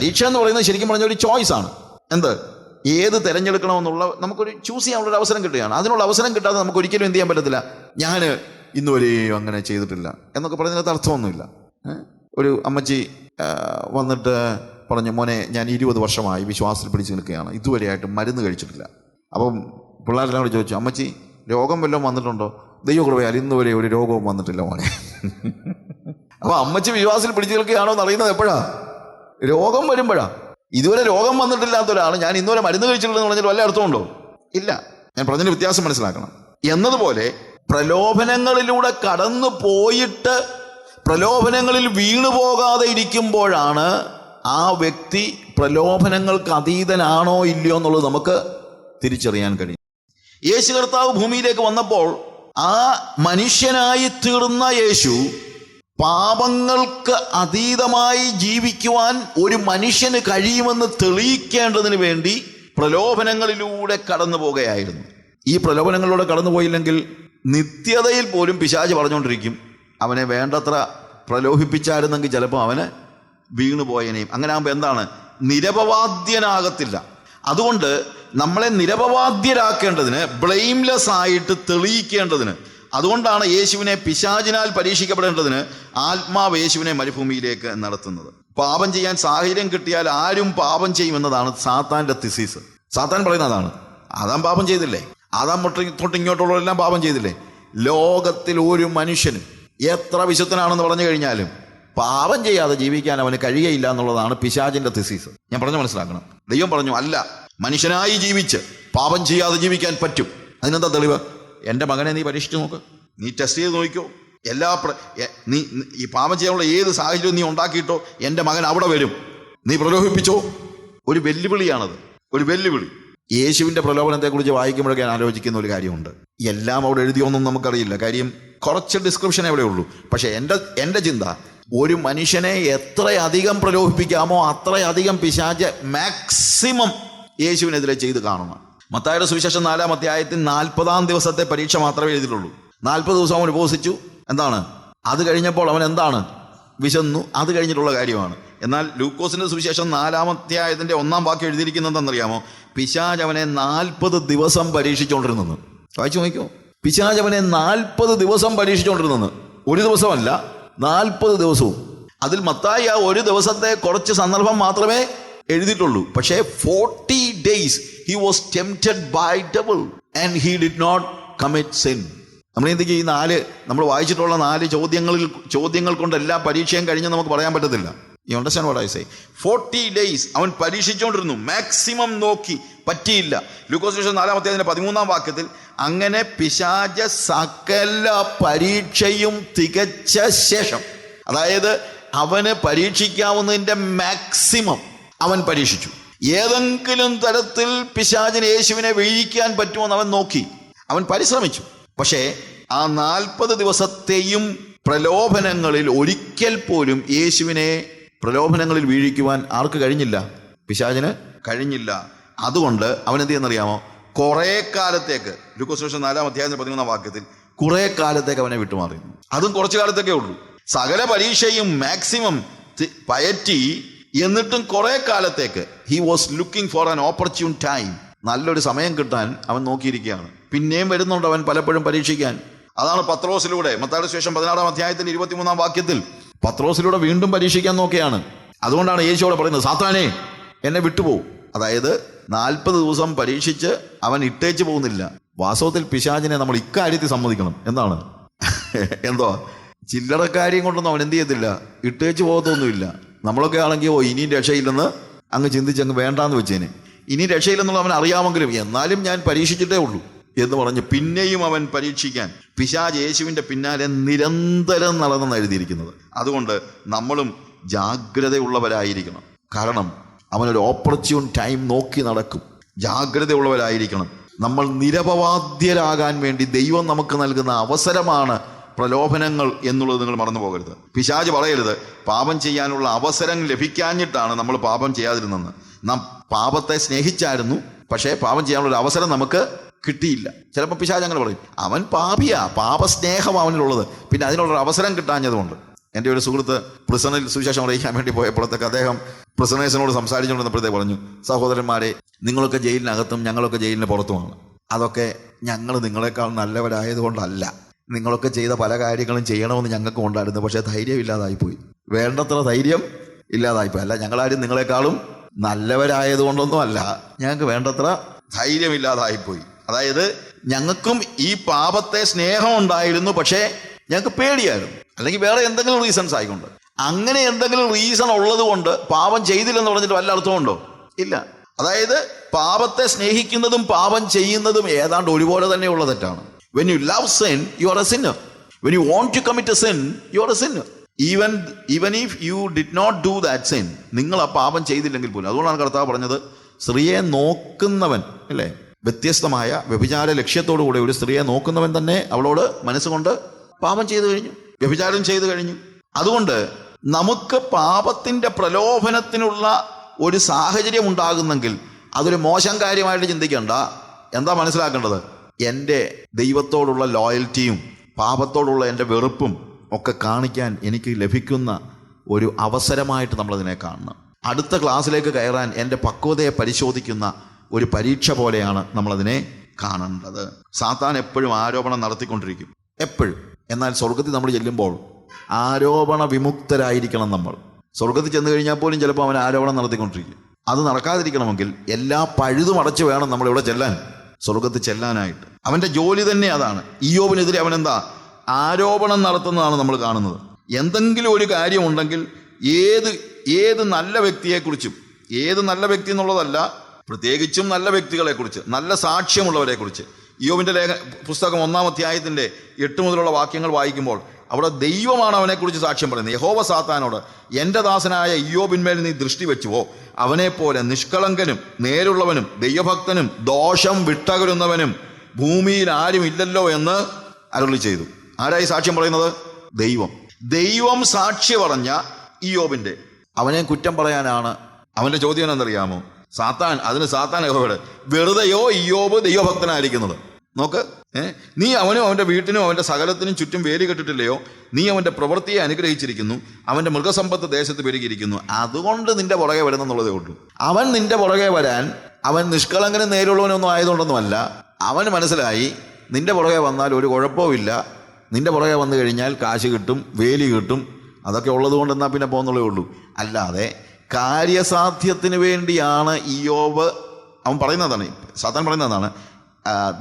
പരീക്ഷ എന്ന് പറയുന്നത് ശരിക്കും പറഞ്ഞ ഒരു ചോയ്സ് ആണ്. എന്ത്? ഏത് തിരഞ്ഞെടുക്കണമെന്നുള്ള നമുക്കൊരു ചൂസ് ചെയ്യാനുള്ള ഒരു അവസരം കിട്ടുകയാണ്. അതിനുള്ള അവസരം കിട്ടാതെ നമുക്ക് ഒരിക്കലും എന്ത് ചെയ്യാൻ പറ്റത്തില്ല. ഞാൻ ഇന്നുവരെയും അങ്ങനെ ചെയ്തിട്ടില്ല എന്നൊക്കെ പറയുന്നതിനകത്ത് അർത്ഥമൊന്നുമില്ല. ഒരു അമ്മച്ചി വന്നിട്ട് പറഞ്ഞു മോനെ ഞാൻ ഇരുപത് വർഷമായി വിശ്വാസത്തിൽ പിടിച്ച് നിൽക്കുകയാണ്. ഇതുവരെയായിട്ട് മരുന്ന് കഴിച്ചിട്ടില്ല. അപ്പം പിള്ളേരെല്ലാം കൂടി ചോദിച്ചു അമ്മച്ചി രോഗം വല്ലതും വന്നിട്ടുണ്ടോ? ദൈവകൃപയാൽ ഇന്ന് വരെ ഒരു രോഗവും വന്നിട്ടില്ല മോനെ. അപ്പോൾ അമ്മച്ചി വിശ്വാസത്തിൽ പിടിച്ചു നിൽക്കുകയാണോ എന്ന് അറിയുന്നത് എപ്പോഴാ? രോഗം വരുമ്പോഴാണ് ഇതുവരെ രോഗം വന്നിട്ടില്ലാത്ത ഒരാൾ ഞാൻ ഇന്നുവരെ മരുന്ന് കഴിച്ചിട്ടില്ലെന്ന് പറഞ്ഞാൽ വല്ല അർത്ഥമുണ്ടോ ഇല്ല. ഞാൻ പറഞ്ഞതിന് വ്യത്യാസം മനസ്സിലാക്കണം. എന്നതുപോലെ പ്രലോഭനങ്ങളിലൂടെ കടന്നു പോയിട്ട് പ്രലോഭനങ്ങളിൽ വീണു പോകാതെ ഇരിക്കുമ്പോഴാണ് ആ വ്യക്തി പ്രലോഭനങ്ങൾക്ക് അതീതനാണോ ഇല്ലയോ എന്നുള്ളത് നമുക്ക് തിരിച്ചറിയാൻ കഴിയും. യേശു കർത്താവ് ഭൂമിയിലേക്ക് വന്നപ്പോൾ ആ മനുഷ്യനായി തീർന്ന യേശു പാപങ്ങൾക്ക് അതീതമായി ജീവിക്കുവാൻ ഒരു മനുഷ്യന് കഴിയുമെന്ന് തെളിയിക്കേണ്ടതിന് വേണ്ടി പ്രലോഭനങ്ങളിലൂടെ കടന്നു പോകുകയായിരുന്നു. ഈ പ്രലോഭനങ്ങളിലൂടെ കടന്നുപോയില്ലെങ്കിൽ നിത്യതയിൽ പോലും പിശാച് പറഞ്ഞുകൊണ്ടിരിക്കും. അവനെ വേണ്ടത്ര പ്രലോഭിപ്പിച്ചായിരുന്നെങ്കിൽ ചിലപ്പോൾ അവന് വീണുപോയനെയും അങ്ങനെ ആകുമ്പോൾ എന്താണ്? നിരപവാദ്യനാകത്തില്ല. അതുകൊണ്ട് നമ്മളെ നിരപവാദ്യരാക്കേണ്ടതിന് ബ്ലെയിംലെസ് ആയിട്ട് തെളിയിക്കേണ്ടതിന് അതുകൊണ്ടാണ് യേശുവിനെ പിശാചിനാൽ പരീക്ഷിക്കപ്പെടേണ്ടതിന് ആത്മാവ് യേശുവിനെ മരുഭൂമിയിലേക്ക് നടത്തുന്നത്. പാപം ചെയ്യാൻ സാഹചര്യം കിട്ടിയാൽ ആരും പാപം ചെയ്യുമെന്നതാണ് സാത്താന്റെ തിസീസ് സാത്താൻ പറയുന്നതാണ് ആദാം പാപം ചെയ്തില്ലേ? ആദാം തൊട്ട് ഇങ്ങോട്ടുള്ളവരെല്ലാം പാപം ചെയ്തില്ലേ? ലോകത്തിൽ ഒരു മനുഷ്യനും എത്ര വിശുദ്ധനാണെന്ന് പറഞ്ഞു കഴിഞ്ഞാലും പാപം ചെയ്യാതെ ജീവിക്കാൻ അവന് കഴിയയില്ല എന്നുള്ളതാണ് പിശാചിന്റെ തിസീസ് ഞാൻ പറഞ്ഞു മനസ്സിലാക്കണം. ദൈവം പറഞ്ഞു അല്ല മനുഷ്യനായി ജീവിച്ച് പാപം ചെയ്യാതെ ജീവിക്കാൻ പറ്റും. അതിനെന്താ തെളിവ്? എന്റെ മകനെ നീ പരീക്ഷിച്ച് നോക്ക്. നീ ടെസ്റ്റ് ചെയ്ത് നോക്കിക്കോ. എല്ലാ നീ ഈ പാപം ചെയ്യാനുള്ള ഏത് സാഹചര്യവും നീ ഉണ്ടാക്കിയിട്ടോ എന്റെ മകൻ അവിടെ വരും. നീ പ്രലോഭിപ്പിച്ചോ. ഒരു വെല്ലുവിളിയാണത്. ഒരു വെല്ലുവിളി. യേശുവിന്റെ പ്രലോഭനത്തെക്കുറിച്ച് വായിക്കുമ്പോഴൊക്കെ ഞാൻ ആലോചിക്കുന്ന ഒരു കാര്യമുണ്ട്. എല്ലാം അവിടെ എഴുതിയൊന്നും നമുക്കറിയില്ല. കാര്യം കുറച്ച് ഡിസ്ക്രിപ്ഷൻ എവിടെ ഉള്ളൂ. പക്ഷേ എന്റെ എന്റെ ചിന്ത ഒരു മനുഷ്യനെ എത്രയധികം പ്രലോഭിപ്പിക്കാമോ അത്രയധികം പിശാച് മാക്സിമം യേശുവിനെതിരെ ചെയ്ത് കാണണം. മത്തായുടെ സുവിശേഷം നാലാം അധ്യായത്തിൽ നാൽപ്പതാം ദിവസത്തെ പരീക്ഷ മാത്രമേ എഴുതിയിട്ടുള്ളൂ. നാൽപ്പത് ദിവസം അവൻ ഉപവസിച്ചു. എന്താണ്? അത് കഴിഞ്ഞപ്പോൾ അവൻ എന്താണ്? വിശന്നു. അത് കഴിഞ്ഞിട്ടുള്ള കാര്യമാണ്. എന്നാൽ ലൂക്കോസിന്റെ സുവിശേഷം നാലാമധ്യായത്തിന്റെ ഒന്നാം വാക്യം എഴുതിയിരിക്കുന്നത് എന്തെന്നറിയാമോ പിശാജ് അവനെ നാൽപ്പത് ദിവസം പരീക്ഷിച്ചുകൊണ്ടിരുന്നെന്ന് വായിച്ചു നോക്കിയോ പിശാജ് അവനെ നാൽപ്പത് ദിവസം പരീക്ഷിച്ചുകൊണ്ടിരുന്നെന്ന് ഒരു ദിവസമല്ല നാൽപ്പത് ദിവസവും. അതിൽ മത്തായി ആ ഒരു ദിവസത്തെ കുറച്ച് സന്ദർഭം മാത്രമേ എഴുതിയിട്ടുള്ളൂ. പക്ഷേ forty days he was tempted by devil and he did not commit sin നമ്മൾ എന്തൊക്കെ ഈ നാല് നമ്മൾ വായിച്ചിട്ടുള്ള നാല് ചോദ്യങ്ങളിൽ ചോദ്യങ്ങൾ കൊണ്ട് എല്ലാ പരീക്ഷയും കഴിഞ്ഞ് നമുക്ക് പറയാൻ പറ്റത്തില്ല. ഈ understand what I say forty days അവൻ പരീക്ഷിച്ചുകൊണ്ടിരുന്നു. മാക്സിമം നോക്കി. പറ്റിയില്ല. ലൂക്കോസ് നാലാമത്തെ അതിന്റെ പതിമൂന്നാം വാക്യത്തിൽ അങ്ങനെ പിശാച സകല പരീക്ഷയും തികച്ച ശേഷം അതായത് അവന് പരീക്ഷിക്കാവുന്നതിന്റെ മാക്സിമം അവൻ പരീക്ഷിച്ചു. ഏതെങ്കിലും തരത്തിൽ പിശാചിന് യേശുവിനെ വീഴിക്കാൻ പറ്റുമെന്ന് അവൻ നോക്കി. അവൻ പരിശ്രമിച്ചു. പക്ഷേ ആ നാൽപ്പത് ദിവസത്തെയും പ്രലോഭനങ്ങളിൽ ഒരിക്കൽ പോലും യേശുവിനെ പ്രലോഭനങ്ങളിൽ വീഴിക്കുവാൻ ആർക്ക് കഴിഞ്ഞില്ല? പിശാചിന് കഴിഞ്ഞില്ല. അതുകൊണ്ട് അവൻ എന്ത് ചെയ്യുന്നറിയാമോ കുറേ കാലത്തേക്ക് ലുക്കോസ് നാലാം അധ്യായത്തിന് പതിമൂന്നാം വാക്യത്തിൽ കുറേ കാലത്തേക്ക് അവനെ വിട്ടുമാറി. അതും കുറച്ചു കാലത്തേക്കേ ഉള്ളൂ. സകല പരീക്ഷയും മാക്സിമം പയറ്റി എന്നിട്ടും കുറെ കാലത്തേക്ക് he was looking for an opportune time നല്ലൊരു സമയം കിട്ടാൻ അവൻ നോക്കിയിരിക്കുകയാണ്. പിന്നെയും വരുന്നുണ്ട് അവൻ പലപ്പോഴും പരീക്ഷിക്കാൻ. അതാണ് പത്രോസിലൂടെ മത്താട് ശേഷം പതിനാറാം അധ്യായത്തിന്റെ ഇരുപത്തിമൂന്നാം വാക്യത്തിൽ. പത്രോസിലൂടെ വീണ്ടും പരീക്ഷിക്കാൻ നോക്കിയാണ് അതുകൊണ്ടാണ് യേശുവോടെ പറയുന്നത് സാത്താനെ എന്നെ വിട്ടുപോകും അതായത് നാൽപ്പത് ദിവസം പരീക്ഷിച്ച് അവൻ ഇട്ടേച്ച് പോകുന്നില്ല. വാസ്തവത്തിൽ പിശാചിനെ നമ്മൾ ഇക്കാര്യത്തിൽ സമ്മതിക്കണം. എന്താണ്? എന്തോ? ചില്ലറക്കാര്യം കൊണ്ടൊന്നും അവൻ എന്ത് ചെയ്യത്തില്ല. ഇട്ടേച്ച് പോകത്തൊന്നുമില്ല. നമ്മളൊക്കെ ആണെങ്കിൽ ഓ ഇനിയും രക്ഷയില്ലെന്ന് അങ്ങ് ചിന്തിച്ച് അങ്ങ് വേണ്ടാന്ന് വെച്ചേനെ. ഇനി രക്ഷയില്ലെന്നുള്ള അവൻ അറിയാമെങ്കിലും എന്നാലും ഞാൻ പരീക്ഷിച്ചിട്ടേ ഉള്ളൂ. എന്ന് പറഞ്ഞ് പിന്നെയും അവൻ പരീക്ഷിക്കാൻ പിശാജ് യേശുവിന്റെ പിന്നാലെ നിരന്തരം നടന്നെന്ന് എഴുതിയിരിക്കുന്നത്. അതുകൊണ്ട് നമ്മളും ജാഗ്രതയുള്ളവരായിരിക്കണം. കാരണം അവനൊരു ഓപ്പർച്യൂൺ ടൈം നോക്കി നടക്കും. ജാഗ്രതയുള്ളവരായിരിക്കണം. നമ്മൾ നിരപവാദ്യരാകാൻ വേണ്ടി ദൈവം നമുക്ക് നൽകുന്ന അവസരമാണ് പ്രലോഭനങ്ങൾ എന്നുള്ളത് നിങ്ങൾ മറന്നു പോകരുത്. പിശാജ് പറയരുത്. പാപം ചെയ്യാനുള്ള അവസരം ലഭിക്കാഞ്ഞിട്ടാണ് നമ്മൾ പാപം ചെയ്യാതിരുന്നത്. നാം പാപത്തെ സ്നേഹിച്ചായിരുന്നു. പക്ഷേ പാപം ചെയ്യാനുള്ള അവസരം നമുക്ക് കിട്ടിയില്ല. ചിലപ്പോൾ പിശാജ് അങ്ങനെ പറയും. അവൻ പാപിയാ. പാപസ്നേഹം അവനിലുള്ളത്. പിന്നെ അതിനുള്ളൊരു അവസരം കിട്ടാഞ്ഞതുകൊണ്ട്. എന്റെ ഒരു സുഹൃത്ത് പ്രിസണിൽ സുവിശേഷം അറിയിക്കാൻ വേണ്ടി പോയപ്പോഴത്തേക്ക് അദ്ദേഹം പ്രിസണേഴ്സിനോട് സംസാരിച്ചുകൊണ്ടിരുന്നപ്പോഴത്തേക്ക് പറഞ്ഞു സഹോദരന്മാരെ നിങ്ങളൊക്കെ ജയിലിനകത്തും ഞങ്ങളൊക്കെ ജയിലിന് പുറത്തുമാണ്. അതൊക്കെ ഞങ്ങൾ നിങ്ങളെക്കാൾ നല്ലവരായതുകൊണ്ടല്ല. നിങ്ങളൊക്കെ ചെയ്ത പല കാര്യങ്ങളും ചെയ്യണമെന്ന് ഞങ്ങൾക്ക് ഉണ്ടായിരുന്നു പക്ഷേ ധൈര്യം ഇല്ലാതായിപ്പോയി വേണ്ടത്ര ധൈര്യം ഇല്ലാതായിപ്പോയി. അല്ല ഞങ്ങളാരും നിങ്ങളെക്കാളും നല്ലവരായതുകൊണ്ടൊന്നും അല്ല ഞങ്ങൾക്ക് വേണ്ടത്ര ധൈര്യം ഇല്ലാതായിപ്പോയി അതായത് ഞങ്ങൾക്കും ഈ പാപത്തെ സ്നേഹം ഉണ്ടായിരുന്നു പക്ഷേ ഞങ്ങൾക്ക് പേടിയായിരുന്നു. അല്ലെങ്കിൽ വേറെ എന്തെങ്കിലും റീസൺസ് ആയിക്കൊണ്ട്. അങ്ങനെ എന്തെങ്കിലും റീസൺ ഉള്ളത് കൊണ്ട് പാപം ചെയ്തില്ലെന്ന് പറഞ്ഞിട്ട് വല്ല അർത്ഥമുണ്ടോ ഇല്ല. അതായത് പാപത്തെ സ്നേഹിക്കുന്നതും പാപം ചെയ്യുന്നതും ഏതാണ്ട് ഒരുപോലെ തന്നെയുള്ള തെറ്റാണ്. When you love sin, you are a sinner. When you want to commit a sin, you are a sinner. Even even if you did not do that sin നിങ്ങൾ ആ പാപം ചെയ്തില്ലെങ്കിൽ പോലും അതുകൊണ്ടാണ് കർത്താവ് പറഞ്ഞത് സ്ത്രീയെ നോക്കുന്നവൻ അല്ലേ വ്യത്യസ്തമായ വ്യഭിചാര ലക്ഷ്യത്തോടു കൂടെ ഒരു സ്ത്രീയെ നോക്കുന്നവൻ തന്നെ അവളോട് മനസ്സുകൊണ്ട് പാപം ചെയ്തു കഴിഞ്ഞു വ്യഭിചാരം ചെയ്തു കഴിഞ്ഞു അതുകൊണ്ട് നമുക്ക് പാപത്തിന്റെ പ്രലോഭനത്തിനുള്ള ഒരു സാഹചര്യം ഉണ്ടാകുന്നെങ്കിൽ അതൊരു മോശം കാര്യമായിട്ട് ചിന്തിക്കേണ്ട എന്താ മനസ്സിലാക്കേണ്ടത് എന്റെ ദൈവത്തോടുള്ള ലോയൽറ്റിയും പാപത്തോടുള്ള എന്റെ വെറുപ്പും ഒക്കെ കാണിക്കാൻ എനിക്ക് ലഭിക്കുന്ന ഒരു അവസരമായിട്ട് നമ്മളതിനെ കാണണം. അടുത്ത ക്ലാസ്സിലേക്ക് കയറാൻ എന്റെ പക്വതയെ പരിശോധിക്കുന്ന ഒരു പരീക്ഷ പോലെയാണ് നമ്മളതിനെ കാണേണ്ടത്. സാത്താൻ എപ്പോഴും ആരോപണം നടത്തിക്കൊണ്ടിരിക്കും. എപ്പോഴും. എന്നാൽ സ്വർഗത്തിൽ നമ്മൾ ചെല്ലുമ്പോൾ ആരോപണ വിമുക്തരായിരിക്കണം നമ്മൾ. സ്വർഗത്തിൽ ചെന്ന് കഴിഞ്ഞാൽ പോലും ചിലപ്പോൾ അവൻ ആരോപണം നടത്തിക്കൊണ്ടിരിക്കും. അത് നടക്കാതിരിക്കണമെങ്കിൽ എല്ലാ പഴുതും അടച്ചു വേണം നമ്മൾ ഇവിടെ ചെല്ലാൻ. സ്വർഗത്തിൽ ചെല്ലാനായിട്ട്. അവന്റെ ജോലി തന്നെ അതാണ്. ഇയോബിനെതിരെ അവൻ എന്താ ആരോപണം നടത്തുന്നതാണ് നമ്മൾ കാണുന്നത്. എന്തെങ്കിലും ഒരു കാര്യമുണ്ടെങ്കിൽ ഏത് ഏത് നല്ല വ്യക്തിയെക്കുറിച്ചും ഏത് നല്ല വ്യക്തി എന്നുള്ളതല്ല പ്രത്യേകിച്ചും നല്ല വ്യക്തികളെക്കുറിച്ച് നല്ല സാക്ഷ്യമുള്ളവരെക്കുറിച്ച്. യോവിന്റെ ലേഖ പുസ്തകം ഒന്നാം അധ്യായത്തിന്റെ എട്ട് മുതലുള്ള വാക്യങ്ങൾ വായിക്കുമ്പോൾ അവിടെ ദൈവമാണ് അവനെക്കുറിച്ച് സാക്ഷ്യം പറയുന്നത്. യഹോവ സാത്താനോട് എന്റെ ദാസനായ അയ്യോബിന്മേൽ നീ ദൃഷ്ടി വെച്ചുവോ? അവനെപ്പോലെ നിഷ്കളങ്കനും നേരുള്ളവനും ദൈവഭക്തനും ദോഷം വിട്ടകരുന്നവനും ഭൂമിയിൽ ആരും ഇല്ലല്ലോ എന്ന് അരുളി ചെയ്തു. ആരായി സാക്ഷ്യം പറയുന്നത്? ദൈവം. ദൈവം സാക്ഷി പറഞ്ഞ ഇയോബിന്റെ അവനെ കുറ്റം പറയാനാണ് അവന്റെ ചോദ്യം എന്നറിയാമോ? സാത്താൻ അതിന് സാത്താൻ യഹോവയുടെ വെറുതെയോ ഇയോബ് ദൈവഭക്തനായിരിക്കുന്നത്? നോക്ക്. നീ അവനും അവന്റെ വീട്ടിനും അവന്റെ സകലത്തിനും ചുറ്റും വേലി കെട്ടിട്ടില്ലയോ? നീ അവന്റെ പ്രവൃത്തിയെ അനുഗ്രഹിച്ചിരിക്കുന്നു. അവന്റെ മൃഗസമ്പത്ത് ദേശത്ത് പെരുകിയിരിക്കുന്നു. അതുകൊണ്ട് നിന്റെ പുറകെ വരുന്നെന്നുള്ളതേ ഉള്ളൂ. അവൻ നിന്റെ പുറകെ വരാൻ അവൻ നിഷ്കളങ്കനും നേരുള്ളവനൊന്നും ആയതുകൊണ്ടൊന്നുമല്ല. അവൻ മനസ്സിലായി നിന്റെ പുറകെ വന്നാൽ ഒരു കുഴപ്പവുമില്ല നിന്റെ പുറകെ വന്നു കഴിഞ്ഞാൽ കാശ് കിട്ടും വേലി കിട്ടും. അതൊക്കെ ഉള്ളത് കൊണ്ട് എന്നാൽ പിന്നെ പോകുന്നുള്ളേ ഉള്ളൂ. അല്ലാതെ കാര്യസാധ്യത്തിന് വേണ്ടിയാണ് ഇയോബ് അവൻ പറയുന്നതാണ് സാത്താൻ പറയുന്നതാണ്.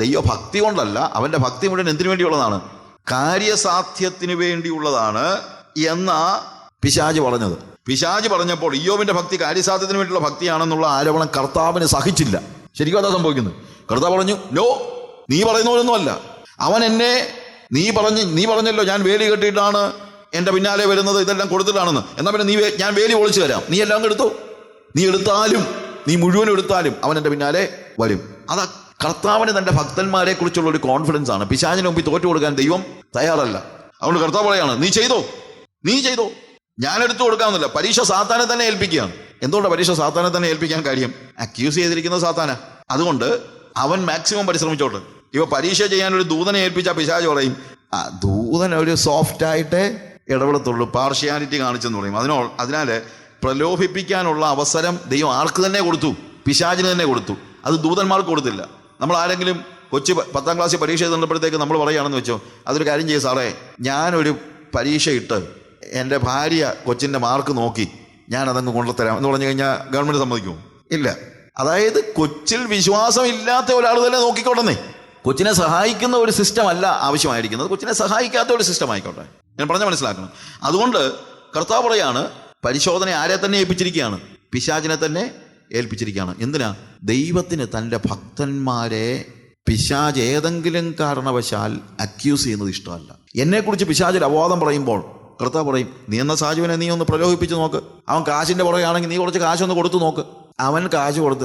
ദൈവഭക്തി കൊണ്ടല്ല അവന്റെ ഭക്തി മുഴുവൻ എന്തിനു വേണ്ടിയുള്ളതാണ്? കാര്യസാധ്യത്തിന് വേണ്ടിയുള്ളതാണ് എന്ന പിശാജ് പറഞ്ഞത്. പിശാജ് പറഞ്ഞപ്പോൾ ഇയ്യോവിന്റെ ഭക്തി കാര്യസാധ്യത്തിന് വേണ്ടിയുള്ള ഭക്തിയാണെന്നുള്ള ആരോപണം കർത്താവിന് സഹിച്ചില്ല. ശരിക്കും അതാ സംഭവിക്കുന്നത്. കർത്താവ് പറഞ്ഞു നോ നീ പറയുന്ന പോലൊന്നുമല്ല. അവൻ എന്നെ നീ പറഞ്ഞ് നീ പറഞ്ഞല്ലോ ഞാൻ വേലി കെട്ടിയിട്ടാണ് എന്റെ പിന്നാലെ വരുന്നത് ഇതെല്ലാം കൊടുത്തിട്ടാണെന്ന്. എന്നാൽ പിന്നെ നീ ഞാൻ വേലി ഒളിച്ചു തരാം. നീ എല്ലാം എടുത്തു? നീ എടുത്താലും നീ മുഴുവനും എടുത്താലും അവൻ എന്റെ പിന്നാലെ വരും. അതാ കർത്താവിന് തന്റെ ഭക്തന്മാരെ കുറിച്ചുള്ള ഒരു കോൺഫിഡൻസ് ആണ്. പിശാചിന് മുമ്പിൽ തോറ്റു കൊടുക്കാൻ ദൈവം തയ്യാറല്ല. അതുകൊണ്ട് കർത്താവ് പറയാണ് നീ ചെയ്തോ? നീ ചെയ്തോ? ഞാൻ എടുത്തു കൊടുക്കാമെന്നില്ല. പരീക്ഷ സാത്താനെ തന്നെ ഏൽപ്പിക്കുകയാണ്. എന്തുകൊണ്ടാണ് പരീക്ഷ സാത്താനെ തന്നെ ഏൽപ്പിക്കാൻ കാര്യം? അക്യൂസ് ചെയ്തിരിക്കുന്ന സാത്താന. അതുകൊണ്ട് അവൻ മാക്സിമം പരിശ്രമിച്ചോട്ടെ. ഇവ പരീക്ഷ ചെയ്യാൻ ഒരു ദൂതനെ ഏൽപ്പിച്ച പിശാജ് പറയും. ആ ദൂതൻ ഒരു സോഫ്റ്റ് ആയിട്ട് ഇടപെടത്തുള്ളൂ. പാർഷ്യാലിറ്റി കാണിച്ചെന്ന് പറയും. അതിനോ അതിനാൽ പ്രലോഭിപ്പിക്കാനുള്ള അവസരം ദൈവം ആർക്ക് തന്നെ കൊടുത്തു? പിശാചിന് തന്നെ കൊടുത്തു. അത് ദൂതന്മാർക്ക് കൊടുത്തില്ല. നമ്മൾ ആരെങ്കിലും കൊച്ചു പത്താം ക്ലാസ്സിൽ പരീക്ഷ എഴുതുമ്പോഴത്തേക്ക് നമ്മൾ പറയുകയാണെന്ന് വെച്ചോ? അതൊരു കാര്യം ചെയ്യും സാറേ ഞാനൊരു പരീക്ഷ ഇട്ട് എന്റെ ഭാര്യ കൊച്ചിന്റെ മാർക്ക് നോക്കി ഞാൻ അതങ്ങ് കൊണ്ടുത്തരാം എന്ന് പറഞ്ഞു കഴിഞ്ഞാൽ ഗവൺമെന്റ് സമ്മതിക്കും ഇല്ല. അതായത് കൊച്ചിൽ വിശ്വാസം ഇല്ലാത്ത ഒരാൾ തന്നെ നോക്കിക്കോട്ടെന്നേ. കൊച്ചിനെ സഹായിക്കുന്ന ഒരു സിസ്റ്റം അല്ല ആവശ്യമായിരിക്കുന്നത്. കൊച്ചിനെ സഹായിക്കാത്ത ഒരു സിസ്റ്റം ആയിക്കോട്ടെ ഞാൻ പറഞ്ഞ മനസ്സിലാക്കണം. അതുകൊണ്ട് കർത്താവ് പറയാണ് പരിശോധന ആരെ തന്നെ ഏൽപ്പിച്ചിരിക്കുകയാണ്? പിശാചിനെ തന്നെ ഏൽപ്പിച്ചിരിക്കുകയാണ്. എന്തിനാ? ദൈവത്തിന് തന്റെ ഭക്തന്മാരെ പിശാജ് ഏതെങ്കിലും കാരണവശാൽ അക്യൂസ് ചെയ്യുന്നത് ഇഷ്ടമല്ല. എന്നെക്കുറിച്ച് പിശാജിൽ ഒരു പറയുമ്പോൾ കർത്താവ് പറയും നീ എന്ന സാജുവിനെ നീ ഒന്ന് പ്രലോഭിപ്പിച്ച് നോക്ക്. അവൻ കാശിന്റെ പുറകെയാണെങ്കിൽ നീ കുറച്ച് കാശൊന്ന് കൊടുത്തു നോക്ക്. അവൻ കാശ് കൊടുത്ത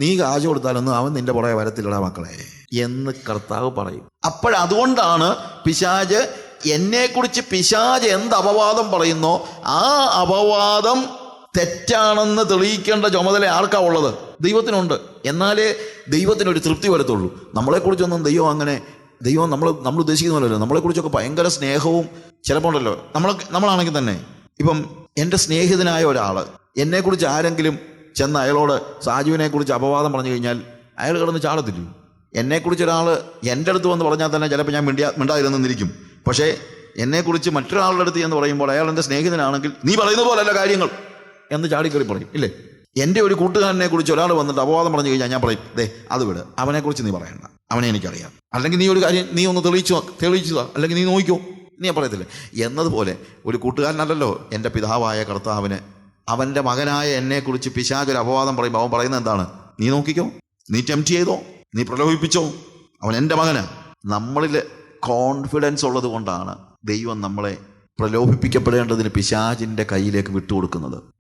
നീ കാശ് കൊടുത്താലൊന്നും അവൻ നിന്റെ പുറകെ വരത്തില്ലടാ മക്കളെ. എന്ന് കർത്താവ് പറയും. അപ്പോഴതുകൊണ്ടാണ് പിശാജ് എന്നെക്കുറിച്ച് പിശാജ് എന്ത് അപവാദം പറയുന്നോ ആ അപവാദം തെറ്റാണെന്ന് തെളിയിക്കേണ്ട ചുമതല ആർക്കാ ഉള്ളത്? ദൈവത്തിനുണ്ട്. എന്നാലേ ദൈവത്തിനൊരു തൃപ്തി വരത്തുള്ളൂ. നമ്മളെക്കുറിച്ചൊന്നും ദൈവം അങ്ങനെ ദൈവം നമ്മൾ നമ്മൾ ഉദ്ദേശിക്കുന്ന പോലെ നമ്മളെക്കുറിച്ചൊക്കെ ഭയങ്കര സ്നേഹവും ചിലപ്പോൾ ഉണ്ടല്ലോ. നമ്മൾ നമ്മളാണെങ്കിൽ തന്നെ. ഇപ്പം എന്റെ സ്നേഹിതനായ ഒരാൾ എന്നെക്കുറിച്ച് ആരെങ്കിലും ചെന്ന് അയാളോട് സാജുവിനെക്കുറിച്ച് അപവാദം പറഞ്ഞു കഴിഞ്ഞാൽ അയാൾ കിടന്ന് ചാടത്തില്ല? എന്നെക്കുറിച്ച് ഒരാൾ എന്റെ അടുത്ത് വന്ന് പറഞ്ഞാൽ തന്നെ ചിലപ്പോൾ ഞാൻ മിണ്ടിയാ മിണ്ടാതിരുന്നിരിക്കും പക്ഷേ എന്നെക്കുറിച്ച് മറ്റൊരാളുടെ അടുത്ത് എന്ന് പറയുമ്പോൾ അയാൾ എന്റെ സ്നേഹിതനാണെങ്കിൽ നീ പറയുന്ന പോലല്ല കാര്യങ്ങൾ. എന്ന് ചാടിക്കറി പറയും ഇല്ലേ? എന്റെ ഒരു കൂട്ടുകാരനെ കുറിച്ച് ഒരാൾ വന്നിട്ട് അപവാദം പറഞ്ഞു കഴിഞ്ഞാൽ ഞാൻ പറയും ദേ അത് വിട് അവനെക്കുറിച്ച് നീ പറയണ്ട അവനെ എനിക്കറിയാം. അല്ലെങ്കിൽ നീ ഒരു കാര്യം നീ ഒന്ന് തെളിയിച്ചു തെളിയിച്ചതാ അല്ലെങ്കിൽ നീ നോക്കിക്കോ നീ പറയത്തില്ല. എന്നതുപോലെ ഒരു കൂട്ടുകാരനല്ലല്ലോ എന്റെ പിതാവായ കർത്താവിന് അവന്റെ മകനായ എന്നെക്കുറിച്ച് പിശാചൊരു അപവാദം പറയുമ്പോൾ അവൻ പറയുന്നത് എന്താണ്? നീ നോക്കിക്കോ നീ ടെംപ്റ്റ് ചെയ്തോ നീ പ്രലോഭിപ്പിച്ചോ? അവൻ എന്റെ മകന്. നമ്മളിൽ കോൺഫിഡൻസ് ഉള്ളത് കൊണ്ടാണ് ദൈവം നമ്മളെ പ്രലോഭിപ്പിക്കപ്പെടേണ്ടതിന് പിശാചിന്റെ കയ്യിലേക്ക് വിട്ടുകൊടുക്കുന്നത്.